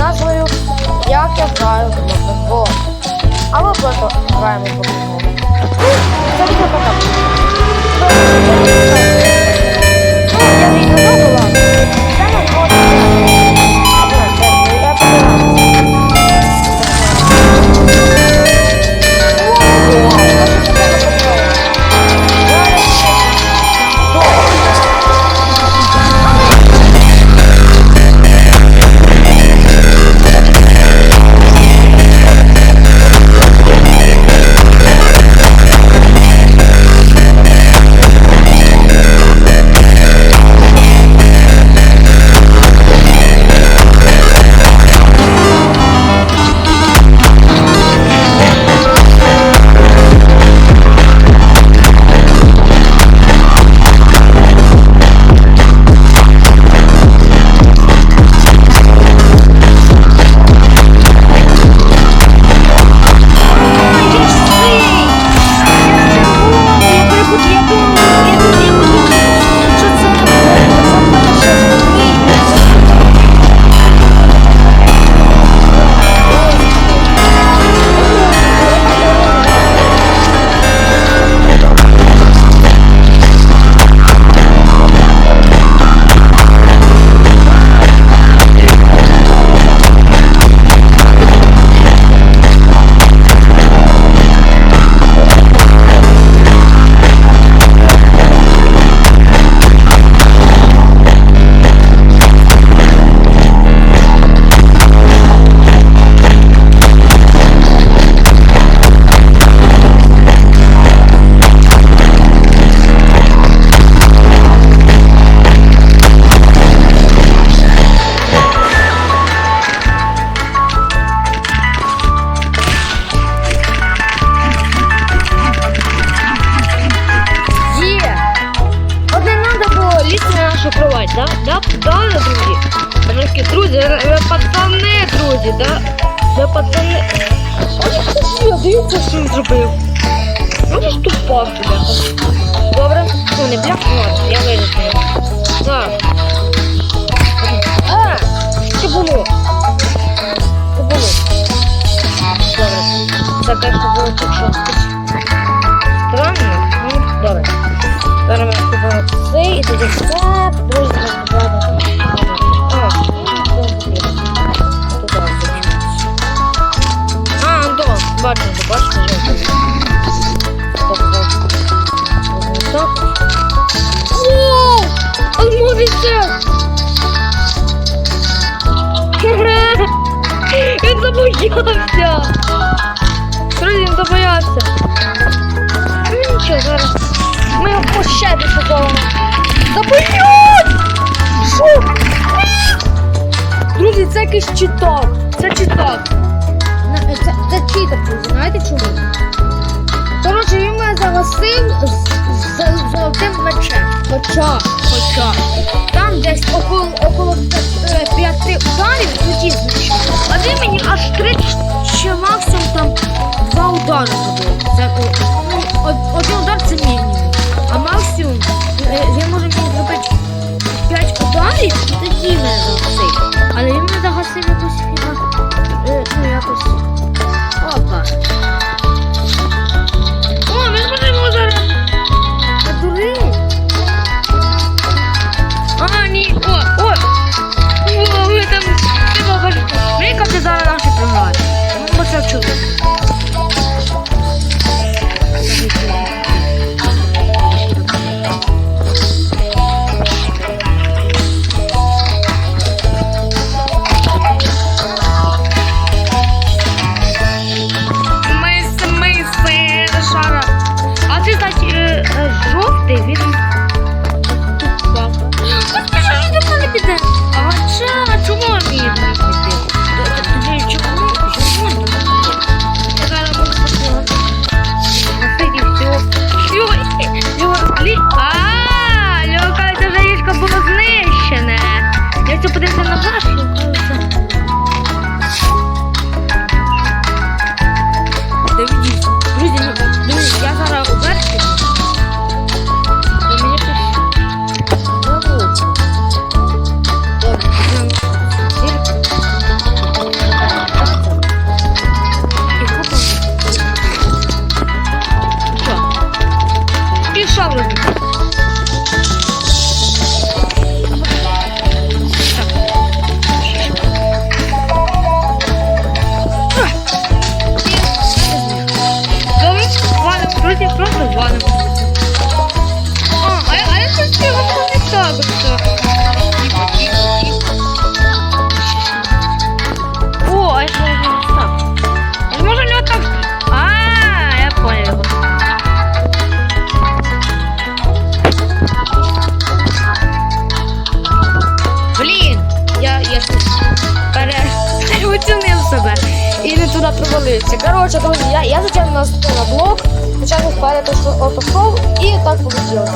назвою Як я граю в футбол. Або. просто граємо в футбол. Ой, дивіться, що він зробив. Ну, ж тупа, бляха. Добре? Ну, не бляха, я вирішую. Так. А, що було? Що було? Добре. Це, конечно, було так жорстко. Странно, ну, добре. Зараз ми купимо це і тоді все, друзі, розбирати. Забоявся! Друзі, він забоявся! Ну нічого, зараз. Ми його по ще дешевому. Забоють! Що? Друзі, це якийсь читок. Це читок. Це, це читер, друзі, знаєте чому? Коротше, він мене загасив з, з, з золотим мечем. Хоча, хоча. Там десь около, около е, п'яти ударів розвалився. Коротше, друзі, я, я звичайно на, блок, звичайно вперед отошов і так полетіло.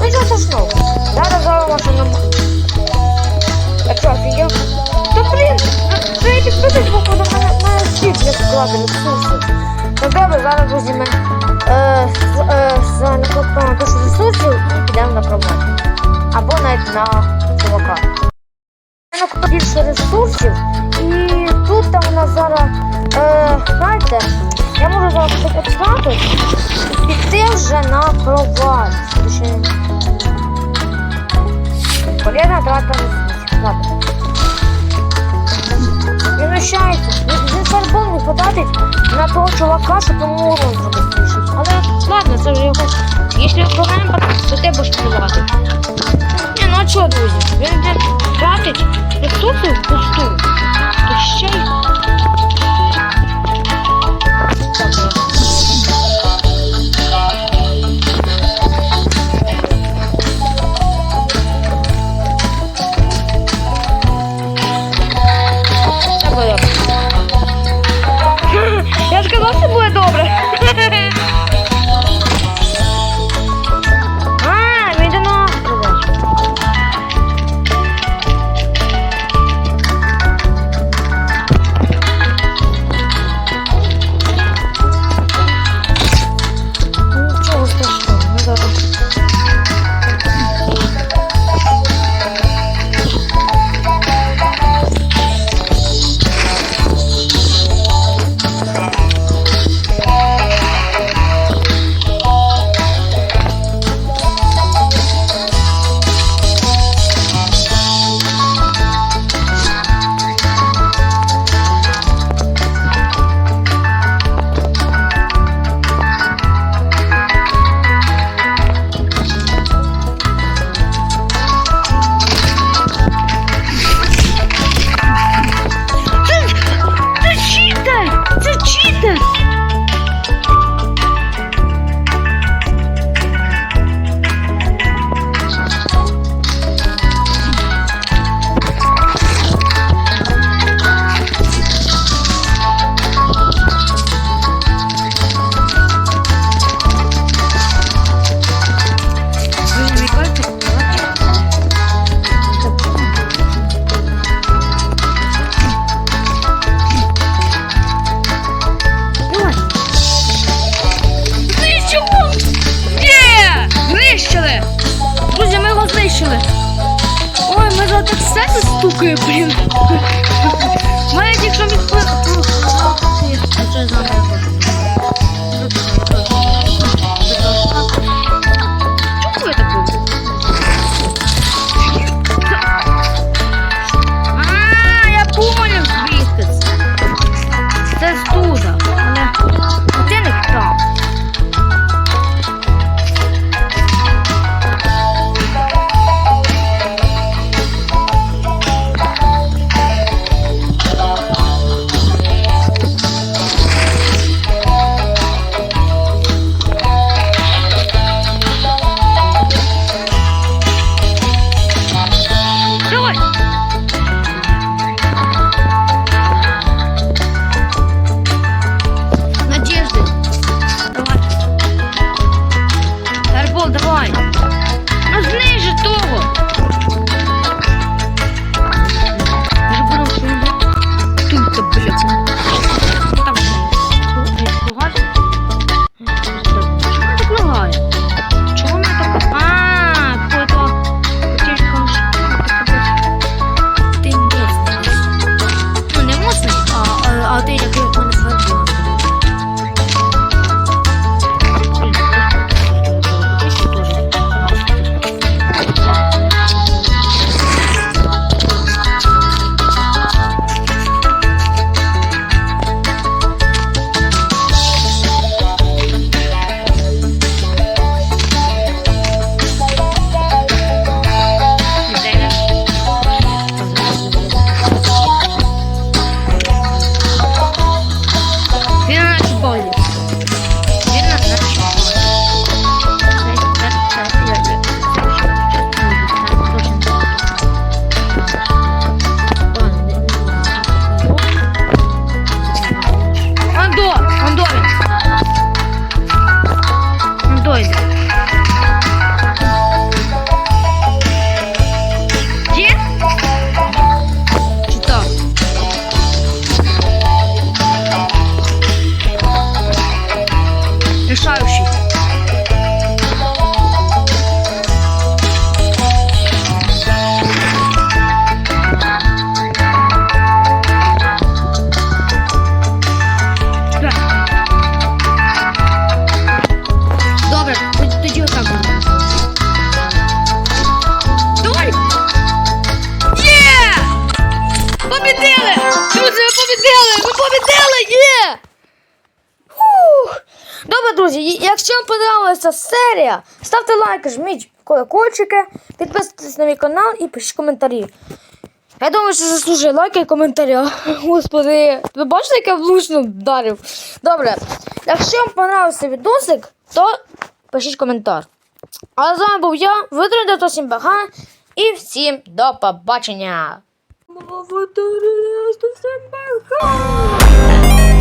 Ну нічого страшного. Зараз зараз машина. А що, офігел? Та блін, це підписуйтесь, бо на мене світ не ресурси. Ну добре, зараз друзі, ми е, е, з- накопимо ресурсів і підемо на промову. Або навіть на чувака. Я накопив більше ресурсів, і тут там у нас зараз, е, знаєте, я можу зараз от стати, піти вже на. Точніше, Полезно трата ресурсів. Ладно. Він знущається. Він, фарбом не хвататить на того чувака, йому урон зробити. Але ладно, це вже його. Якщо проблема, то ти будеш плювати. Ні, ну а чого, друзі? Він не тратить ресурси знищили. Ой, ми за так серце стукає, блін. Навіть якщо ми... Що за Чому 别让他去报警 побідили! Є! Добре, друзі, якщо вам подобалася серія, ставте лайки, жміть колокольчики, підписуйтесь на мій канал і пишіть коментарі. Я думаю, що заслужує лайки і коментаря. Господи, ви бачите, як я влучно вдарив? Добре, якщо вам понравився відосик, то пишіть коментар. А з вами був я, Витримайте то бага, і всім до побачення. Витримайте то всім бага.